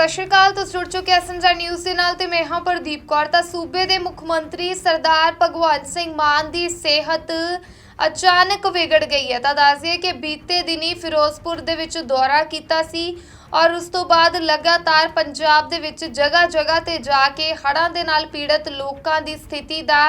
ਸਤਿ ਸ਼੍ਰੀ ਅਕਾਲ, ਤੁਸੀਂ ਜੁੜ ਚੁੱਕੇ ਐਸਐਮਜੀ ਨਿਊਜ਼ ਦੇ ਨਾਲ ਤੇ ਮੈਂ ਹਾਂ ਪ੍ਰਦੀਪ ਕੌਰ। ਤਾਂ ਸੂਬੇ ਦੇ ਮੁੱਖ ਮੰਤਰੀ ਸਰਦਾਰ ਭਗਵੰਤ ਸਿੰਘ ਮਾਨ ਦੀ ਸਿਹਤ ਅਚਾਨਕ ਵਿਗੜ ਗਈ ਹੈ। ਤਾਂ ਦੱਸਦੀਏ ਕਿ ਬੀਤੇ ਦਿਨੀ ਫਿਰੋਜ਼ਪੁਰ ਦੇ ਵਿੱਚ ਦੌਰਾ ਕੀਤਾ ਸੀ ਔਰ ਉਸ ਤੋਂ ਬਾਅਦ ਲਗਾਤਾਰ ਪੰਜਾਬ ਦੇ ਵਿੱਚ ਜਗ੍ਹਾ ਜਗ੍ਹਾ ਤੇ ਜਾ ਕੇ ਹੜ੍ਹਾਂ ਦੇ ਨਾਲ ਪੀੜਤ ਲੋਕਾਂ ਦੀ ਸਥਿਤੀ ਦਾ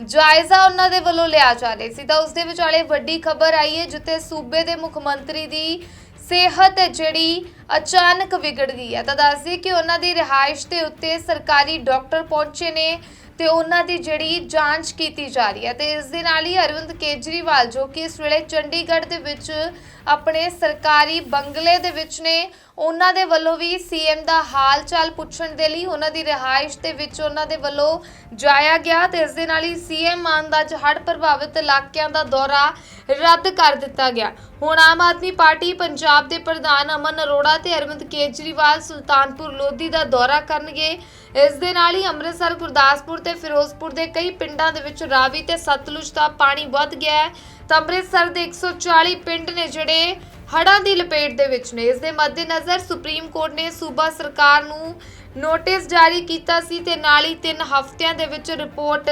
ਜਾਇਜ਼ਾ ਉਹਨਾਂ ਦੇ ਵੱਲੋਂ ਲਿਆ ਜਾ ਰਿਹਾ ਸੀ। ਤਾਂ ਉਸ ਦੇ ਵਿਚਾਲੇ ਵੱਡੀ ਖਬਰ ਆਈ ਹੈ, ਜਿੱਥੇ ਸੂਬੇ ਦੇ ਮੁੱਖ ਮੰਤਰੀ ਦੀ ਸਿਹਤ ਜਿਹੜੀ ਅਚਾਨਕ ਵਿਗੜ ਗਈ ਹੈ। ਤਾਂ ਦੱਸਦੀ ਕਿ ਉਹਨਾਂ ਦੀ ਰਿਹਾਇਸ਼ ਦੇ ਉੱਤੇ ਸਰਕਾਰੀ ਡਾਕਟਰ ਪਹੁੰਚੇ ਨੇ ਤੇ ਉਹਨਾਂ ਦੀ ਜਿਹੜੀ ਜਾਂਚ ਕੀਤੀ ਜਾ ਰਹੀ ਹੈ। ਤੇ ਇਸ ਦੇ ਨਾਲ ਹੀ ਅਰਵਿੰਦ ਕੇਜਰੀਵਾਲ, ਜੋ ਕਿ ਇਸ ਵੇਲੇ ਚੰਡੀਗੜ੍ਹ ਦੇ ਵਿੱਚ ਆਪਣੇ ਸਰਕਾਰੀ ਬੰਗਲੇ ਦੇ ਵਿੱਚ ਨੇ, ਉਹਨਾਂ ਦੇ ਵੱਲੋਂ ਵੀ ਸੀਐਮ ਦਾ ਹਾਲ ਚਾਲ ਪੁੱਛਣ ਦੇ ਲਈ ਉਹਨਾਂ ਦੀ ਰਿਹਾਇਸ਼ ਦੇ ਵਿੱਚ ਉਹਨਾਂ ਦੇ ਵੱਲੋਂ ਜਾਇਆ ਗਿਆ ਤੇ ਇਸ ਦੇ ਨਾਲ ਹੀ ਸੀਐਮ ਮਾਨ ਦਾ ਅੱਜ ਹੜ੍ਹ ਪ੍ਰਭਾਵਿਤ ਇਲਾਕਿਆਂ ਦਾ ਦੌਰਾ ਰੱਦ ਕਰ ਦਿੱਤਾ ਗਿਆ। ਹੁਣ ਆਮ ਆਦਮੀ ਪਾਰਟੀ ਪੰਜਾਬ ਦੇ ਪ੍ਰਧਾਨ ਅਮਨ ਅਰੋੜਾ ਤੇ ਅਰਵਿੰਦ ਕੇਜਰੀਵਾਲ ਸੁਲਤਾਨਪੁਰ ਲੋਧੀ ਦਾ ਦੌਰਾ ਕਰਨਗੇ। ਇਸ ਦੇ ਨਾਲ ਹੀ ਅੰਮ੍ਰਿਤਸਰ, ਗੁਰਦਾਸਪੁਰ ਤੇ ਫਿਰੋਜ਼ਪੁਰ ਦੇ ਕਈ ਪਿੰਡਾਂ ਦੇ ਵਿੱਚ ਰਾਵੀ ਤੇ ਸਤਲੁਜ ਦਾ ਪਾਣੀ ਵੱਧ ਗਿਆ ਹੈ। ਤਾਂ ਅੰਮ੍ਰਿਤਸਰ ਦੇ 140 ਪਿੰਡ ਨੇ ਜਿਹੜੇ ਹੜ੍ਹਾਂ ਦੀ ਲਪੇਟ ਦੇ ਵਿੱਚ ਨੇ। ਇਸ ਦੇ ਮੱਦੇਨਜ਼ਰ ਸੁਪਰੀਮ ਕੋਰਟ ਨੇ ਸੂਬਾ ਸਰਕਾਰ ਨੂੰ ਨੋਟਿਸ ਜਾਰੀ ਕੀਤਾ ਸੀ ਤੇ ਨਾਲ ਹੀ 3 ਹਫ਼ਤਿਆਂ ਦੇ ਵਿੱਚ ਰਿਪੋਰਟ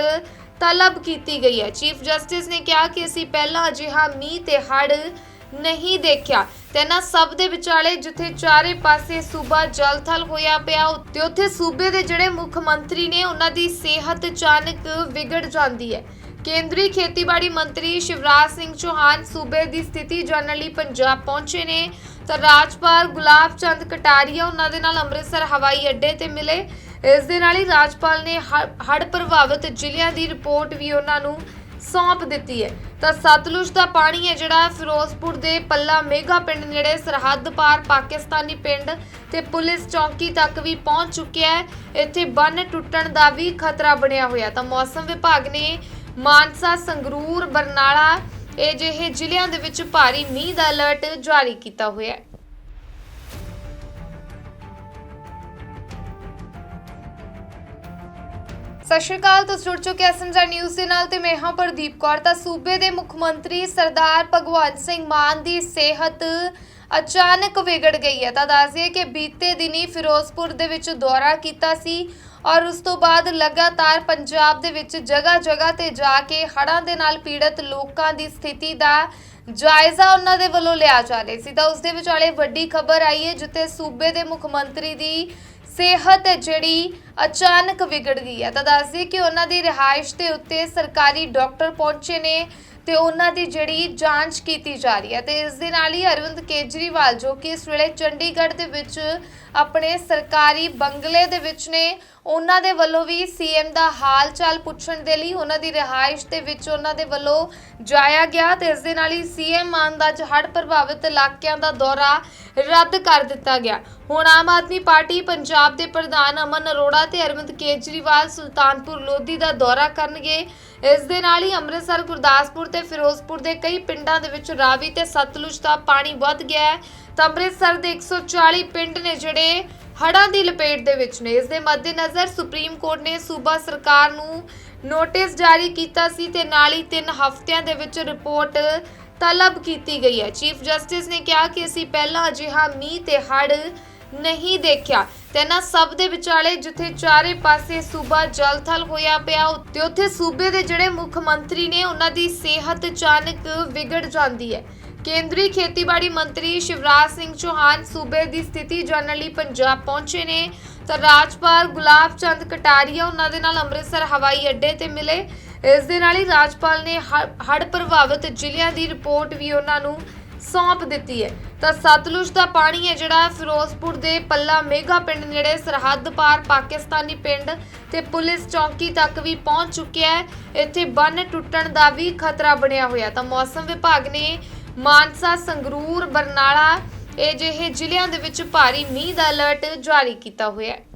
ਤਲਬ ਕੀਤੀ ਗਈ ਹੈ। ਚੀਫ ਜਸਟਿਸ ਨੇ ਕਿਹਾ ਕਿ ਅਸੀਂ ਪਹਿਲਾਂ ਅਜਿਹਾ ਮੀਂਹ ਤੇ ਹੜ੍ਹ ਨਹੀਂ ਦੇਖਿਆ। ਤੇ ਇਹਨਾਂ ਸਭ ਦੇ ਵਿਚਾਲੇ ਜਿੱਥੇ ਚਾਰੇ ਪਾਸੇ ਸੂਬਾ ਜਲਥਲ ਹੋਇਆ ਪਿਆ ਤੇ ਉੱਥੇ ਸੂਬੇ ਦੇ ਜਿਹੜੇ ਮੁੱਖ ਮੰਤਰੀ ਨੇ, ਉਹਨਾਂ ਦੀ ਸਿਹਤ ਅਚਾਨਕ ਵਿਗੜ ਜਾਂਦੀ ਹੈ। ਕੇਂਦਰੀ ਖੇਤੀਬਾੜੀ ਮੰਤਰੀ ਸ਼ਿਵਰਾਜ ਸਿੰਘ ਚੌਹਾਨ ਸੂਬੇ ਦੀ ਸਥਿਤੀ ਜਾਣਨ ਲਈ ਪੰਜਾਬ ਪਹੁੰਚੇ ਨੇ। ਤਾਂ ਰਾਜਪਾਲ ਗੁਲਾਬ ਚੰਦ ਕਟਾਰੀਆ ਉਹਨਾਂ ਦੇ ਨਾਲ ਅੰਮ੍ਰਿਤਸਰ ਹਵਾਈ ਅੱਡੇ ਤੇ ਮਿਲੇ। ਇਸ ਦੇ ਨਾਲ ਹੀ ਰਾਜਪਾਲ ਨੇ ਹੜ੍ਹ ਪ੍ਰਭਾਵਿਤ ਜ਼ਿਲ੍ਹਿਆਂ ਦੀ ਰਿਪੋਰਟ ਵੀ ਉਹਨਾਂ ਨੂੰ ਸੌਂਪ ਦਿੱਤੀ ਹੈ। ਤਾਂ ਸਤਲੁਜ ਦਾ ਪਾਣੀ ਹੈ ਜਿਹੜਾ ਫਿਰੋਜ਼ਪੁਰ ਦੇ ਪੱਲਾ ਮੇਗਾ ਪਿੰਡ ਨੇੜੇ ਸਰਹੱਦ ਪਾਰ ਪਾਕਿਸਤਾਨੀ ਪਿੰਡ ਤੇ ਪੁਲਿਸ ਚੌਕੀ ਤੱਕ ਵੀ ਪਹੁੰਚ ਚੁੱਕਿਆ ਹੈ। ਇੱਥੇ ਬੰਨ ਟੁੱਟਣ ਦਾ ਵੀ ਖਤਰਾ ਬਣਿਆ ਹੋਇਆ। ਤਾਂ ਮੌਸਮ ਵਿਭਾਗ ਨੇ ਮਾਨਸਾ, ਸੰਗਰੂਰ, ਬਰਨਾਲਾ ਇਹ ਜਿਹੇ ਜ਼ਿਲ੍ਹਿਆਂ ਦੇ ਵਿੱਚ ਭਾਰੀ ਮੀਂਹ ਦਾ ਅਲਰਟ ਜਾਰੀ ਕੀਤਾ ਹੋਇਆ ਹੈ। ਸਤਿ ਸ਼੍ਰੀ ਅਕਾਲ, ਤੁਸੀਂ ਜੁੜ ਚੁੱਕੇ ਐਸਐਮਜੀ ਨਿਊਜ਼ ਦੇ ਨਾਲ ਤੇ ਮੈਂ ਹਾਂ ਪ੍ਰਦੀਪ ਕੌਰ। ਤਾਂ ਸੂਬੇ ਦੇ ਮੁੱਖ ਮੰਤਰੀ ਸਰਦਾਰ ਭਗਵੰਤ ਸਿੰਘ ਮਾਨ ਦੀ ਸਿਹਤ ਅਚਾਨਕ ਵਿਗੜ ਗਈ ਹੈ। ਤਾਂ ਦੱਸਦੀਏ ਕਿ ਬੀਤੇ ਦਿਨੀ ਫਿਰੋਜ਼ਪੁਰ ਦੇ ਵਿੱਚ ਦੌਰਾ ਕੀਤਾ ਸੀ ਔਰ ਉਸ ਤੋਂ ਬਾਅਦ ਲਗਾਤਾਰ ਪੰਜਾਬ ਦੇ ਵਿੱਚ ਜਗ੍ਹਾ ਜਗ੍ਹਾ ਤੇ ਜਾ ਕੇ ਹੜ੍ਹਾਂ ਦੇ ਨਾਲ ਪੀੜਤ ਲੋਕਾਂ ਦੀ ਸਥਿਤੀ ਦਾ ਜਾਇਜ਼ਾ ਉਹਨਾਂ ਦੇ ਵੱਲੋਂ ਲਿਆ ਜਾ ਰਿਹਾ ਸੀ। ਤਾਂ ਉਸ ਦੇ ਵਿਚਾਲੇ ਵੱਡੀ ਖਬਰ ਆਈ ਹੈ ਜਿੱਥੇ ਸੂਬੇ ਦੇ ਮੁੱਖ ਮੰਤਰੀ ਦੀ ਸਿਹਤ ਜਿਹੜੀ ਅਚਾਨਕ ਵਿਗੜ ਗਈ ਹੈ। ਤਾਂ ਦੱਸਦੀ ਕਿ ਉਹਨਾਂ ਦੀ ਰਿਹਾਇਸ਼ ਦੇ ਉੱਤੇ ਸਰਕਾਰੀ ਡਾਕਟਰ ਪਹੁੰਚੇ ਨੇ ਤੇ ਉਹਨਾਂ ਦੀ ਜਿਹੜੀ ਜਾਂਚ ਕੀਤੀ ਜਾ ਰਹੀ ਹੈ। ਤੇ ਇਸ ਦੇ ਨਾਲ ਹੀ ਅਰਵਿੰਦ ਕੇਜਰੀਵਾਲ, ਜੋ ਕਿ ਇਸ ਵੇਲੇ ਚੰਡੀਗੜ੍ਹ ਦੇ ਵਿੱਚ ਆਪਣੇ ਸਰਕਾਰੀ ਬੰਗਲੇ ਦੇ ਵਿੱਚ ਨੇ, ਉਹਨਾਂ ਦੇ ਵੱਲੋਂ ਵੀ ਸੀਐਮ ਦਾ ਹਾਲ ਚਾਲ ਪੁੱਛਣ ਦੇ ਲਈ ਉਹਨਾਂ ਦੀ ਰਿਹਾਇਸ਼ ਦੇ ਵਿੱਚ ਉਹਨਾਂ ਦੇ ਵੱਲੋਂ ਜਾਇਆ ਗਿਆ ਤੇ ਇਸ ਦੇ ਨਾਲ ਹੀ ਸੀਐਮ ਮਾਨ ਦਾ ਅੱਜ ਹੜ੍ਹ ਪ੍ਰਭਾਵਿਤ ਇਲਾਕਿਆਂ ਦਾ ਦੌਰਾ ਰੱਦ ਕਰ ਦਿੱਤਾ ਗਿਆ। ਹੁਣ ਆਮ ਆਦਮੀ ਪਾਰਟੀ ਪੰਜਾਬ ਦੇ ਪ੍ਰਧਾਨ ਅਮਨ ਅਰੋੜਾ ਤੇ ਅਰਵਿੰਦ ਕੇਜਰੀਵਾਲ ਸੁਲਤਾਨਪੁਰ ਲੋਧੀ ਦਾ ਦੌਰਾ ਕਰਨਗੇ। ਇਸ ਦੇ ਨਾਲ ਹੀ ਅੰਮ੍ਰਿਤਸਰ, ਗੁਰਦਾਸਪੁਰ ਤੇ ਫਿਰੋਜ਼ਪੁਰ ਦੇ ਕਈ ਪਿੰਡਾਂ ਦੇ ਵਿੱਚ ਰਾਵੀ ਤੇ ਸਤਲੁਜ ਦਾ ਪਾਣੀ ਵੱਧ ਗਿਆ ਹੈ। ਤਾਂ ਅੰਮ੍ਰਿਤਸਰ ਦੇ 140 ਪਿੰਡ ਨੇ ਜਿਹੜੇ ਹੜ੍ਹਾਂ ਦੀ ਲਪੇਟ ਦੇ ਵਿੱਚ ਨੇ। ਇਸ ਦੇ ਮੱਦੇਨਜ਼ਰ ਸੁਪਰੀਮ ਕੋਰਟ ਨੇ ਸੂਬਾ ਸਰਕਾਰ ਨੂੰ ਨੋਟਿਸ ਜਾਰੀ ਕੀਤਾ ਸੀ ਤੇ ਨਾਲ ਹੀ 3 ਹਫ਼ਤਿਆਂ ਦੇ ਵਿੱਚ ਰਿਪੋਰਟ ਤਲਬ ਕੀਤੀ ਗਈ ਹੈ। ਚੀਫ ਜਸਟਿਸ ਨੇ ਕਿਹਾ ਕਿ ਅਸੀਂ ਪਹਿਲਾਂ ਅਜਿਹਾ ਮੀਂਹ ਤੇ ਹੜ੍ਹ ਨਹੀਂ ਦੇਖਿਆ। ਤੇ ਇਹਨਾਂ ਸਭ ਦੇ ਵਿਚਾਲੇ ਜਿੱਥੇ ਚਾਰੇ ਪਾਸੇ ਸੂਬਾ ਜਲਥਲ ਹੋਇਆ ਪਿਆ ਤੇ ਉੱਥੇ ਸੂਬੇ ਦੇ ਜਿਹੜੇ ਮੁੱਖ ਮੰਤਰੀ ਨੇ, ਉਹਨਾਂ ਦੀ ਸਿਹਤ ਅਚਾਨਕ ਵਿਗੜ ਜਾਂਦੀ ਹੈ। ਕੇਂਦਰੀ ਖੇਤੀਬਾੜੀ ਮੰਤਰੀ ਸ਼ਿਵਰਾਜ ਸਿੰਘ ਚੌਹਾਨ ਸੂਬੇ ਦੀ ਸਥਿਤੀ ਜਾਣਨ ਲਈ ਪੰਜਾਬ ਪਹੁੰਚੇ ਨੇ। ਤਾਂ ਰਾਜਪਾਲ ਗੁਲਾਬ ਚੰਦ ਕਟਾਰੀਆ ਉਹਨਾਂ ਦੇ ਨਾਲ ਅੰਮ੍ਰਿਤਸਰ ਹਵਾਈ ਅੱਡੇ ਤੇ ਮਿਲੇ। ਇਸ ਦੇ ਨਾਲ ਹੀ ਰਾਜਪਾਲ ਨੇ ਹੜ੍ਹ ਪ੍ਰਭਾਵਿਤ ਜ਼ਿਲ੍ਹਿਆਂ ਦੀ ਰਿਪੋਰਟ ਵੀ ਉਹਨਾਂ ਨੂੰ ਸੌਂਪ ਦਿੱਤੀ ਹੈ। ਤਾਂ ਸਤਲੁਜ ਦਾ ਪਾਣੀ ਹੈ ਜਿਹੜਾ ਫਿਰੋਜ਼ਪੁਰ ਦੇ ਪੱਲਾ ਮੇਗਾ ਪਿੰਡ ਨੇੜੇ ਸਰਹੱਦ ਪਾਰ ਪਾਕਿਸਤਾਨੀ ਪਿੰਡ ਤੇ ਪੁਲਿਸ ਚੌਕੀ ਤੱਕ ਵੀ ਪਹੁੰਚ ਚੁੱਕਿਆ ਹੈ। ਇੱਥੇ ਬੰਨ ਟੁੱਟਣ ਦਾ ਵੀ ਖਤਰਾ ਬਣਿਆ ਹੋਇਆ। ਤਾਂ ਮੌਸਮ ਵਿਭਾਗ ਨੇ ਮਾਨਸਾ, ਸੰਗਰੂਰ, ਬਰਨਾਲਾ ਇਹ ਜਿਹੇ ਜ਼ਿਲ੍ਹਿਆਂ ਦੇ ਵਿੱਚ ਭਾਰੀ ਮੀਂਹ ਦਾ ਅਲਰਟ ਜਾਰੀ ਕੀਤਾ ਹੋਇਆ ਹੈ।